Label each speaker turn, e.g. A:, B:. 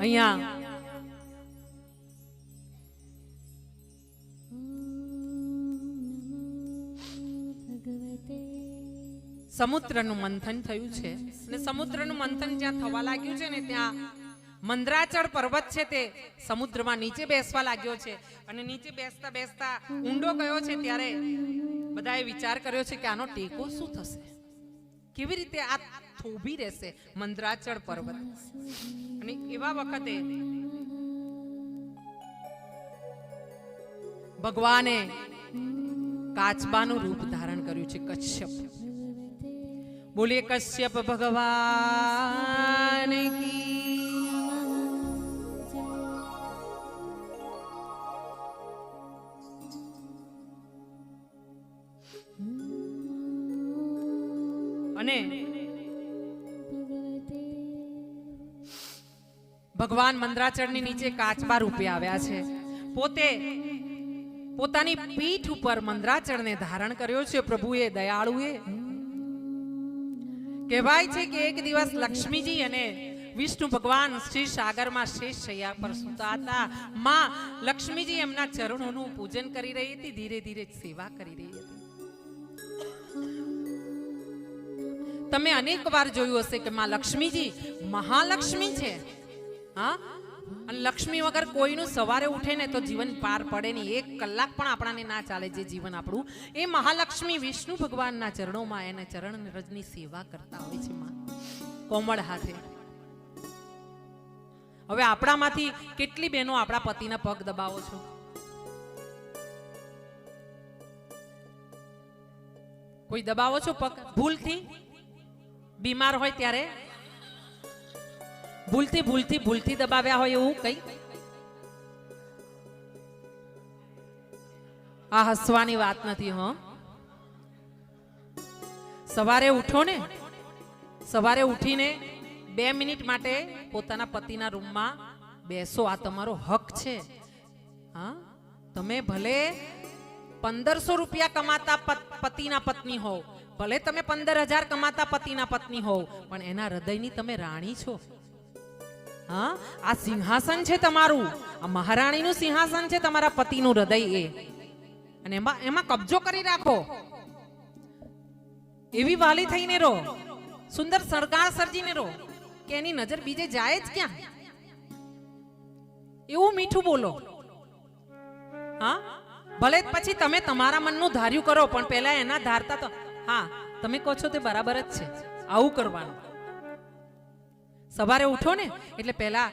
A: અહીંયા. સમુદ્રનું મંથન થયું છે. અને સમુદ્રનું મંથન જ્યાં થવા લાગ્યું છે ને ત્યાં મંદરાચળ પર્વત છે તે સમુદ્રમાં નીચે બેસવા લાગ્યો છે. અને નીચે બેસતા બેસતા ઊંડો ગયો છે ત્યારે બધાએ વિચાર કર્યો છે કે આનો ટેકો શું થશે? કેવી રીતે આ થોભી રહેશે? મંદરાચળ પર્વત. અને એવા વખતે ભગવાને કાચબાનું રૂપ ધારણ કર્યું છે કશ્યપ. બોલીએ, કશ્યપ ભગવાન અને ભગવાન મંદરાચળની નીચે કાચબા રૂપે આવ્યા છે. પોતે પોતાની પીઠ ઉપર મંદરાચળને ધારણ કર્યો છે. પ્રભુએ દયાળુએ કહેવાય છે કે એક દિવસ લક્ષ્મીજી અને વિષ્ણુ ભગવાન શ્રી સાગરમાં શેષ શૈયા પર સૂતા હતા. માં લક્ષ્મીજી એમના ચરણોનું પૂજન કરી રહી હતી. ધીરે ધીરે સેવા કરી રહી હતી. તમે અનેક વાર જોયું હશે કે માં લક્ષ્મીજી મહાલક્ષ્મી છે. હા? અને લક્ષ્મી વગર કોઈનું સવારે ઉઠે ને તો જીવન પાર પડે નહીં. એક કલાક પણ આપણાને ના ચાલે જે જીવન આપણું. એ મહાલક્ષ્મી વિષ્ણુ ભગવાનના ચરણોમાં એને ચરણ રજની સેવા કરતા હોય છે માં. કોમળ હાથે. હવે આપણામાંથી કેટલી બહેનો આપણા પતિના પગ દબાવો છો? કોઈ દબાવો છો પગ? ભૂલથી? બીમાર હોય ત્યારે ભૂલથી ભૂલથી ભૂલથી દબાવ્યા હોય એવું કઈ? આ હસવાની વાત નથી, હો. સવારે ઉઠો ને. સવારે ઉઠીને બે મિનિટ માટે પોતાના પતિના રૂમમાં બેસો. આ તમારો હક છે. હા? તમે ભલે પંદરસો રૂપિયા કમાતા પત- પતિના પત્ની હોવ ભલે તમે પંદર હજાર કમાતા પતિના પત્ની હોવ, પણ એના હૃદયની તમે રાણી છો. હા? આ સિંહાસન છે તમારું. આ મહારાણીનું સિંહાસન છે તમારા પતિનું હૃદય એ. અને એમાં એમાં કબજો કરી રાખો. એવી વાલી થઈને રહો. સુંદર સરકાર સર્જીને રહો. કે એની નજર બીજે જાય જ ક્યાં? એવું મીઠું બોલો. હા? ભલે પછી તમે તમારા મનનું ધાર્યું કરો, પણ પહેલા એના ધારતા તો હા, તમે કહો છો તે બરાબર જ છે. આવું કરવાનું. સવારે ઉઠો ને, એટલે પહેલા